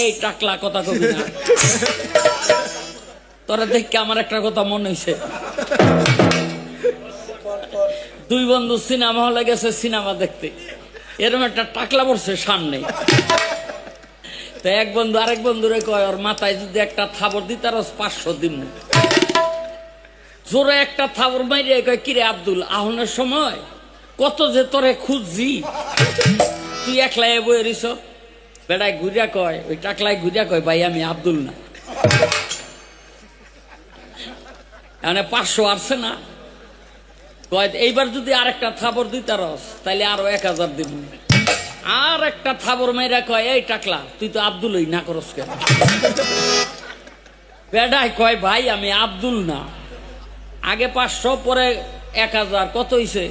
এই টাকলা কথা কবি না। তোরা দেখকে আমার একটা কথা মনে হয়েছে দুই বন্ধু সিনেমা হলে গেছে সিনেমা দেখতে। এরকম একটা টাকলা পড়ছে সামনে। তো এক বন্ধু আরেক বন্ধুরে কয়, ওর মাথায় যদি একটা থাবর দিই তার পাঁচশো দিন জোরে একটা থাবর মাইরে কয় কিরে আব্দুল, আহনের সময়? কত যে তোরে খুঁজছি। তুই একলাই রিস বেড়ায় ঘুরিয়া কয়, ওই টাকলায় ঘুরিয়া কয়, ভাই, আমি আব্দুল না। মানে পাঁচশো আসছে না। কয়, এইবার যদি আরেকটা থাবর দিতে রস তাহলে আরও এক হাজার দিব। আর একটা থাবর মেয়েরা কয়, এই টাকলা, তুই তো আব্দুলই না করস কেন? বেডাই কয়, ভাই, আমি আব্দুল না। আগে পাঁচশো, পরে এক হাজার, কত হইছে?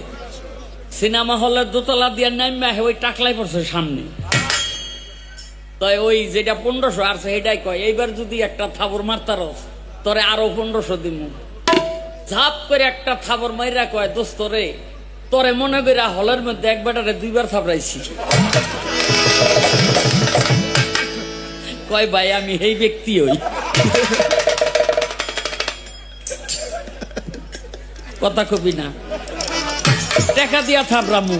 সিনেমা হলের দোতলা দিয়ে নামবে ওই টাকলাই পড়ছে সামনে। তাই ওই যেটা পনেরোশো আর সেটাই কয়, এইবার যদি একটা থাবর মারতারস তোরে আরও পনেরোশো দিব ঝাপ করে একটা থাবর মাইরা কয়, দোস্ত রে, তোরে মনে করে হলের মধ্যে এক বেটারে দুইবার থাবড়াইছি। কয়, ভাই, আমি এই ব্যক্তি হই। কথা কবি না। দেখা দিয়া থাবরামু